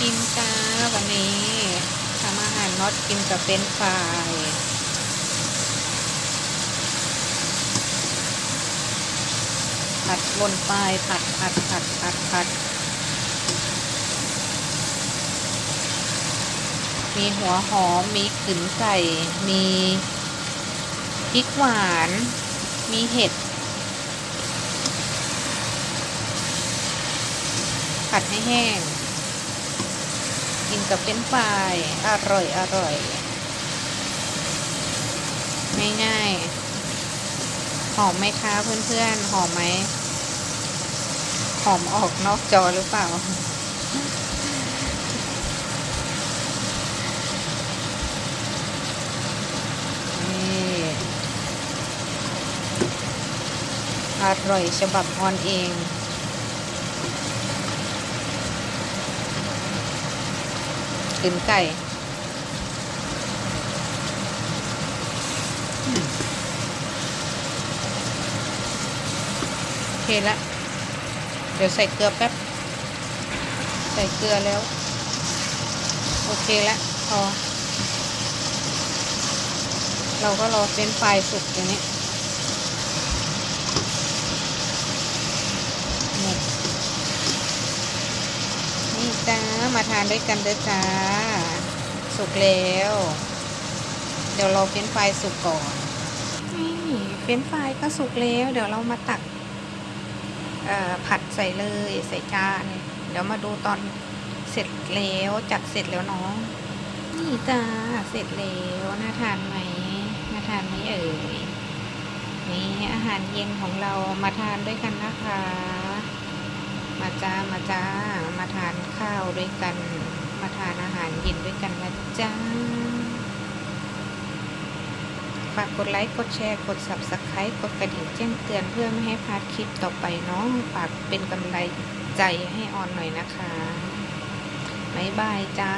กินจ้าวันนี้ทำอาหารน็อตกินกับเป็นฟรายผัดบนปลายผัดผัดผัดผัดผัด มีหัวหอม มีขึนไก่ มีพริกหวาน มีเห็ด ผัดให้แห้ง กินกับเป็นช์ฟรายอร่อยอร่อยง่ายๆหอมไหมคะเพื่อนๆ หอมไหมหอมออกนอกจอหรือเปล่า นี่อร่อยฉบับออนเอง กลืนไก่โอเคละ เดี๋ยวใส่เกลือแป๊บ ใส่เกลือแล้ว โอเคละพอเราก็รอเป็นไฟรายสุกอย่างนี้นี่ จ้า มาทานด้วยกันเด้อจ้า สุกแล้ว เดี๋ยวเราเป็นไฟสุกก่อน นี่เป็นไฟก็สุกแล้ว เดี๋ยวเรามาตักผัดใส่เลยใส่จานเดี๋ยวมาดูตอนเสร็จแล้วจัดเสร็จแล้วเนาะนี่จ้าเสร็จแล้วน่าทานไหมน่าทานไหมเอ่ยนี่อาหารเย็นของเรามาทานด้วยกันนะคะ จ้ามาจ้า มาทานข้าวด้วยกัน มาทานอาหารเย็นด้วยกันนะจ้า ฝากกดไลค์ กดแชร์ กด subscribe กดกระดิ่งแจ้งเตือนเพื่อไม่ให้พลาดคลิปต่อไปเนาะฝากเป็นกำลังใจให้ออนหน่อยนะคะบ๊ายบายจ้า